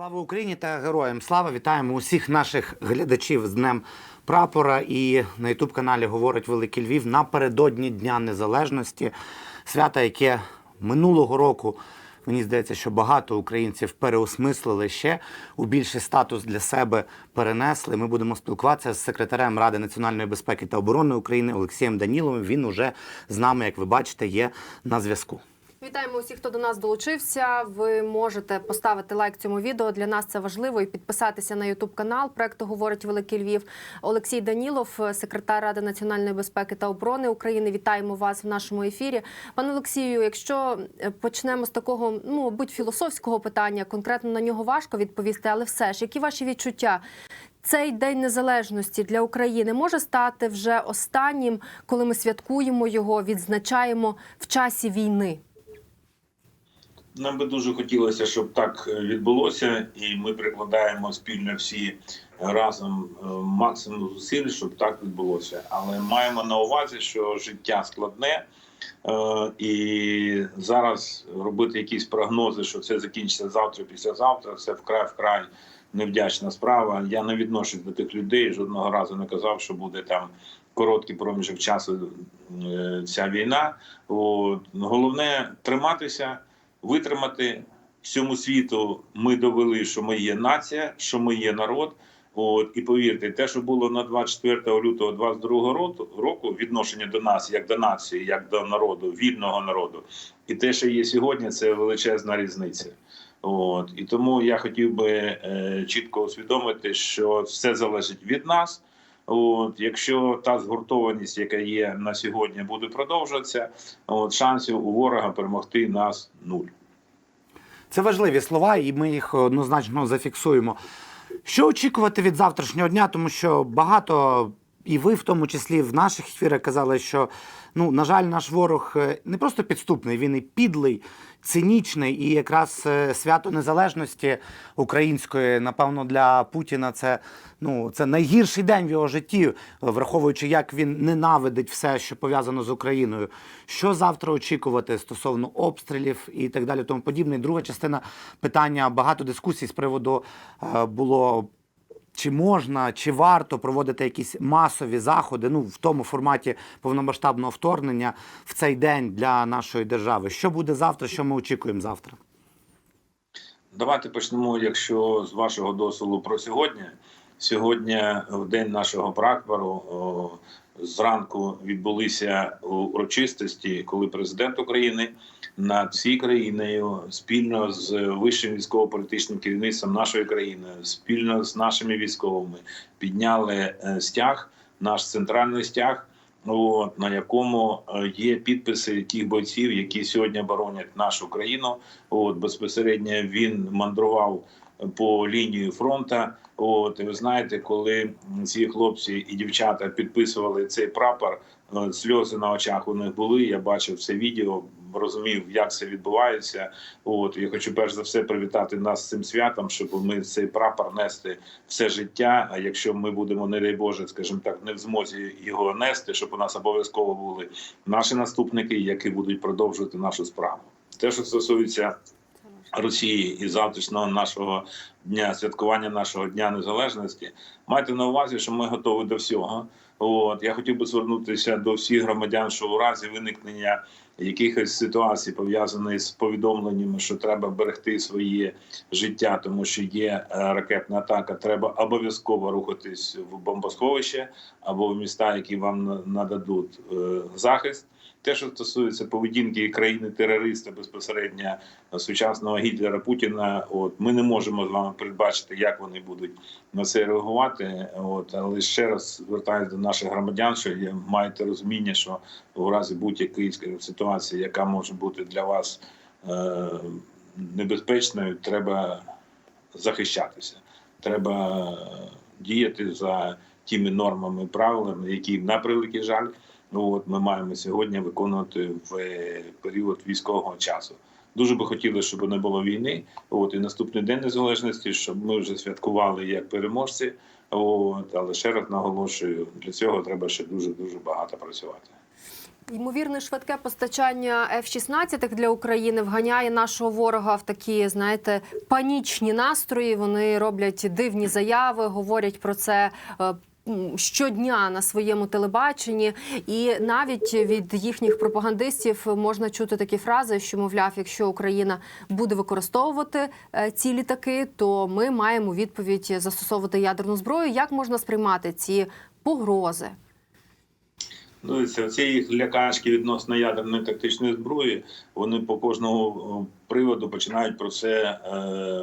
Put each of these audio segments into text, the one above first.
Слава Україні та героям слава! Вітаємо усіх наших глядачів з Днем Прапора. І на Ютуб каналі говорить Великий Львів напередодні Дня Незалежності, свята, яке минулого року. Мені здається, що багато українців переосмислили ще у більший статус для себе перенесли. Ми будемо спілкуватися з секретарем Ради національної безпеки та оборони України Олексієм Даніловим. Він уже з нами, як ви бачите, є на зв'язку. Вітаємо усіх, хто до нас долучився. Ви можете поставити лайк цьому відео. Для нас це важливо і підписатися на Ютуб канал проекту Говорить Великий Львів. Олексій Данілов, секретар Ради національної безпеки та оборони України. Вітаємо вас в нашому ефірі. Пане Олексію, якщо е, почнемо з такого, ну мабуть, філософського питання, конкретно на нього важко відповісти, але все ж, які ваші відчуття? Цей день незалежності для України може стати вже останнім, коли ми святкуємо його, відзначаємо в часі війни. Нам би дуже хотілося, щоб так е, відбулося, і ми прикладаємо спільно всі разом е, максимум зусиль, щоб так відбулося. Але маємо на увазі, що життя складне, е, і зараз робити якісь прогнози, що це закінчиться завтра, післязавтра, це вкрай вкрай невдячна справа. Я не відношусь до тих людей. Жодного разу не казав, що буде там короткий проміжок часу е, ця війна. От. Головне триматися витримати всьому світу. Ми довели, що ми є нація, що ми є народ. От і повірте, те, що було на 24 лютого 22 року, року, відношення до нас, як до нації, як до народу, вільного народу, і те, що є сьогодні, це величезна різниця. От і тому я хотів би е, чітко усвідомити, що все залежить від нас. От, якщо та згуртованість, яка є на сьогодні, буде продовжуватися, от шансів у ворога перемогти нас нуль. Це важливі слова, і ми їх однозначно зафіксуємо. Що очікувати від завтрашнього дня? Тому що багато, і ви в тому числі в наших ефірах казали, що ну, на жаль, наш ворог е, не просто підступний, він і підлий, цинічний. І якраз е, свято незалежності української, напевно, для Путіна це ну, це найгірший день в його житті, враховуючи, як він ненавидить все, що пов'язано з Україною. Що завтра очікувати стосовно обстрілів і так далі, тому подібне. Друга частина питання багато дискусій з приводу е, було. Чи можна, чи варто проводити якісь масові заходи ну в тому форматі повномасштабного вторгнення в цей день для нашої держави? Що буде завтра? Що ми очікуємо завтра? Давайте почнемо, якщо з вашого дозволу про сьогодні. Сьогодні, в день нашого прапору, зранку відбулися урочистості, коли президент України над всією країною спільно з вищим військово-політичним керівництвом нашої країни, спільно з нашими військовими підняли е, стяг, наш центральний стяг. От, на якому е, є підписи тих бойців, які сьогодні боронять нашу країну. От безпосередньо він мандрував по лінії фронту. От і ви знаєте, коли ці хлопці і дівчата підписували цей прапор, е, сльози на очах у них були. Я бачив це відео, розумів, як це відбувається. От я хочу перш за все привітати нас з цим святом, щоб ми цей прапор нести все життя. А якщо ми будемо, не дай Боже, скажімо так, не в змозі його нести, щоб у нас обов'язково були наші наступники, які будуть продовжувати нашу справу. Те, що стосується Росії і завтрашнього нашого дня святкування нашого дня незалежності, майте на увазі, що ми готові до всього. От я хотів би звернутися до всіх громадян, що у разі виникнення якихось ситуацій пов'язаних з повідомленнями, що треба берегти своє життя, тому що є е, ракетна атака. Треба обов'язково рухатись в бомбосховище або в міста, які вам нададуть е, захист. Те, що стосується поведінки країни-терориста безпосередньо сучасного Гітлера Путіна, от ми не можемо з вами передбачити, як вони будуть на це реагувати. От але ще раз звертаюся до наших громадян, що є маєте розуміння, що в разі будь-якої ситуації, яка може бути для вас е, небезпечною, треба захищатися. Треба діяти за тими нормами, правилами, які на превеликий жаль. Ну от ми маємо сьогодні виконувати в період військового часу. Дуже би хотіли, щоб не було війни. От і наступний день незалежності, щоб ми вже святкували як переможці. От але ще раз наголошую, для цього треба ще дуже дуже багато працювати. Ймовірне швидке постачання F-16 для України вганяє нашого ворога в такі, знаєте, панічні настрої. Вони роблять дивні заяви, говорять про це. Щодня на своєму телебаченні, і навіть від їхніх пропагандистів можна чути такі фрази, що мовляв, якщо Україна буде використовувати е, ці літаки, то ми маємо відповідь застосовувати ядерну зброю. Як можна сприймати ці погрози? Ну, це ці їх лякашки відносно ядерної тактичної зброї. Вони по кожному приводу починають про це е,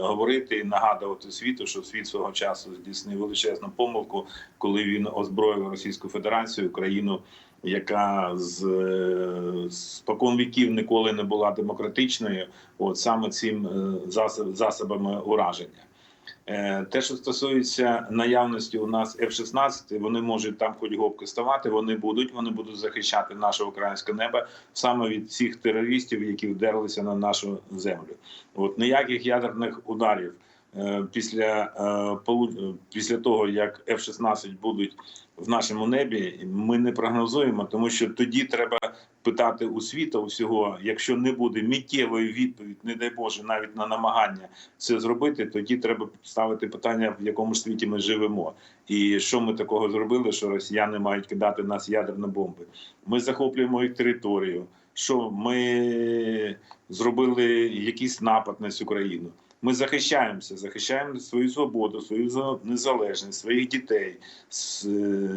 говорити і нагадувати світу, що світ свого часу здійснив величезну помилку, коли він озброїв Російську Федерацію, країну, яка з е, спокон віків ніколи не була демократичною. От саме цим е, засоб, засобами ураження. Е, Те, що стосується наявності у нас F-16, вони можуть там хоч гопки ставати, вони будуть, вони будуть захищати наше українське небо саме від цих терористів, які вдерлися на нашу землю. От ніяких ядерних ударів після, е, після того, як F-16 будуть в нашому небі, ми не прогнозуємо, тому що тоді треба питати у світу усього, якщо не буде миттєвої відповіді, не дай Боже, навіть на намагання це зробити, тоді треба ставити питання, в якому ж світі ми живемо, і що ми такого зробили, що росіяни мають кидати в нас ядерні бомби. Ми захоплюємо їх територію. Що ми зробили якийсь напад на цю країну? Ми захищаємося, захищаємо свою свободу, свою за- незалежність, своїх дітей, е,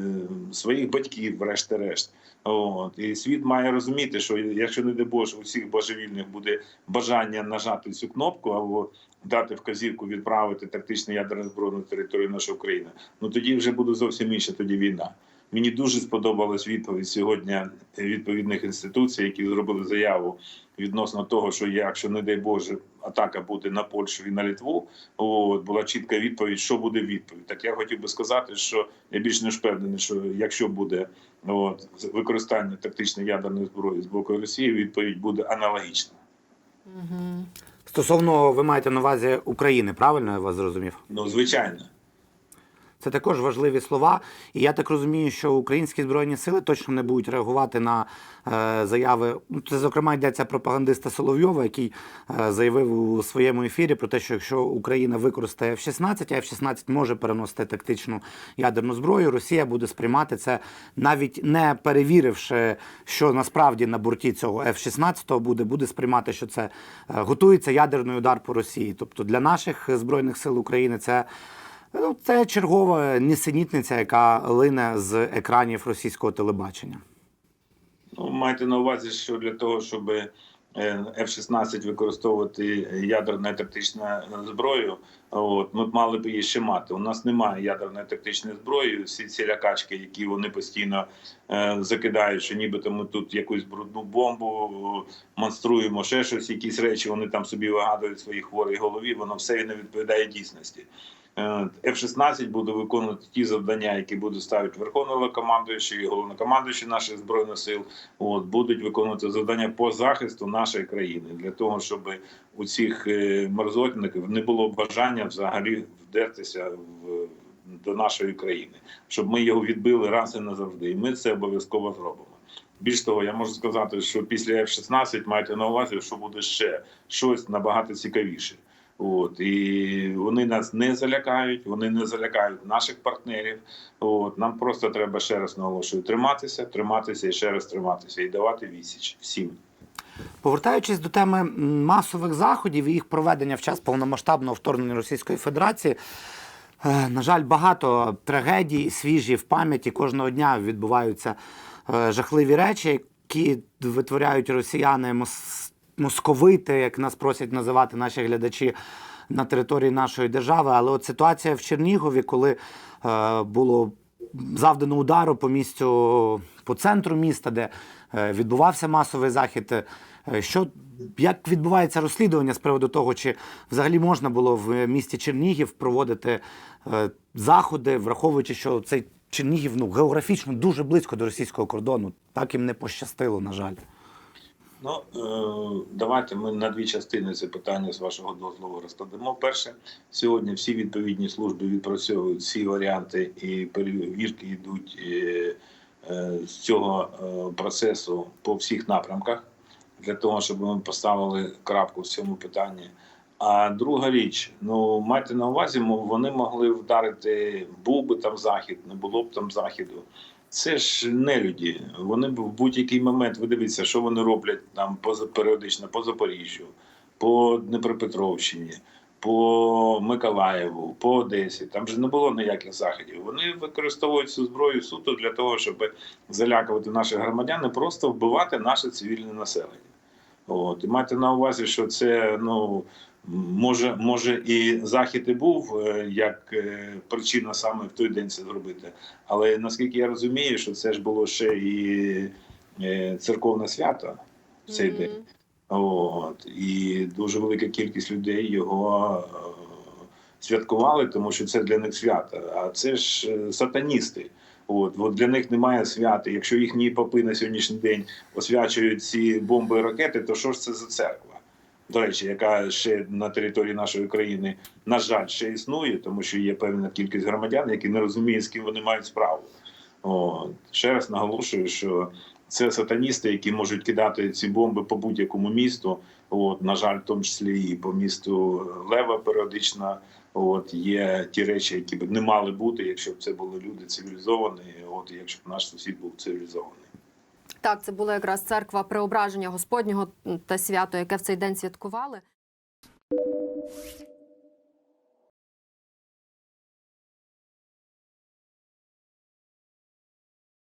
своїх батьків, врешті-решт. От і світ має розуміти, що якщо не дай Боже, у всіх божевільних буде бажання нажати цю кнопку або дати вказівку відправити тактичну ядерну зброю на територію нашої України, ну тоді вже буде зовсім інша тоді війна. Мені дуже сподобалась відповідь сьогодні відповідних інституцій, які зробили заяву відносно того, що якщо не дай Боже атака буде на Польщу і на Літву. от була чітка відповідь, що буде відповідь. Так я хотів би сказати, що я більш не впевнений, що якщо буде от, використання тактичної ядерної зброї з боку Росії, відповідь буде аналогічна. Угу. Стосовно ви маєте на увазі України, правильно я вас зрозумів? Ну звичайно. Це також важливі слова. І я так розумію, що українські збройні сили точно не будуть реагувати на е, заяви. Ну, Це, зокрема, йдеться пропагандиста Соловйова, який е, заявив у своєму ефірі про те, що якщо Україна використає F-16, а F-16 може переносити тактичну ядерну зброю, Росія буде сприймати це, навіть не перевіривши, що насправді на борті цього F-16 буде, буде сприймати, що це е, готується ядерний удар по Росії. Тобто для наших збройних сил України це. Ну, це чергова нісенітниця, яка лине з екранів російського телебачення. Ну, майте на увазі, що для того, щоб е, F-16 використовувати ядерну тактичну зброю, от ми б мали б її ще мати. У нас немає ядерної тактичної зброї. Всі ці лякачки, які вони постійно е, закидають, що нібито ми тут якусь брудну бомбу монструємо, ще щось, якісь речі вони там собі вигадують в своїй хворій голові. Воно все не відповідає дійсності. Е, F-16 буде виконувати ті завдання, які буде ставити Верховний Головнокомандуючий і головнокомандуючий наших збройних сил. От будуть виконувати завдання по захисту нашої країни для того, щоб у цих е, мерзотників не було бажання взагалі вдертися в до нашої країни, щоб ми його відбили раз і назавжди. І ми це обов'язково зробимо. Більш того, я можу сказати, що після F-16 маєте на увазі, що буде ще щось набагато цікавіше. От і вони нас не залякають, вони не залякають наших партнерів. От нам просто треба ще раз наголошую триматися, триматися і ще раз триматися і давати відсіч всім. Повертаючись до теми масових заходів і їх проведення в час повномасштабного вторгнення Російської Федерації, е, на жаль, багато трагедій свіжі в пам'яті. Кожного дня відбуваються е, жахливі речі, які витворяють росіяни московити, як нас просять називати наші глядачі. На території нашої держави, але от ситуація в Чернігові, коли е, було завдано удару по місцю, по центру міста, де е, відбувався масовий захід. Е, Що як відбувається розслідування з приводу того, чи взагалі можна було в місті Чернігів проводити е, заходи, враховуючи, що цей Чернігів ну географічно дуже близько до російського кордону, так їм не пощастило, на жаль. Ну е, давайте ми на дві частини це питання з вашого дозволу розкладемо. Перше, сьогодні всі відповідні служби відпрацьовують всі варіанти, і перевірки йдуть е, е, з цього процесу по всіх напрямках для того, щоб ми поставили крапку в цьому питанні. А друга річ, ну майте на увазі, вони могли вдарити, був би там захід, не було б там заходу. Це ж не люди. Вони в будь-який момент, ви дивіться, що вони роблять там поза періодично по Запоріжжю, по Дніпропетровщині, по Миколаєву, по Одесі. Там же не було ніяких заходів. Вони використовують цю зброю суто для того, щоб залякувати наших громадян і просто вбивати наше цивільне населення. От і майте на увазі, що це ну може, може і захід і був е, як е, причина саме в той день це зробити. Але наскільки я розумію, що це ж було ще і е, церковне свято в цей Мгм. день. От і дуже велика кількість людей його святкували, тому що це для них свято. А це ж сатаністи. От, от для них немає свята. Якщо їхні попи на сьогоднішній день освячують ці бомби і ракети, то що ж це за церква? До речі, яка ще на території нашої країни, на жаль, ще існує, тому що є певна кількість громадян, які не розуміють, з ким вони мають справу. От. Ще раз наголошую, що це сатаністи, які можуть кидати ці бомби по будь-якому місту. От, на жаль, в тому числі і по місту Лева періодично. От є ті речі, які б не мали бути, якщо б це були люди цивілізовані. От якщо б наш сусід був цивілізований. Так, це була якраз церква Преображення Господнього та свято, яке в цей день святкували.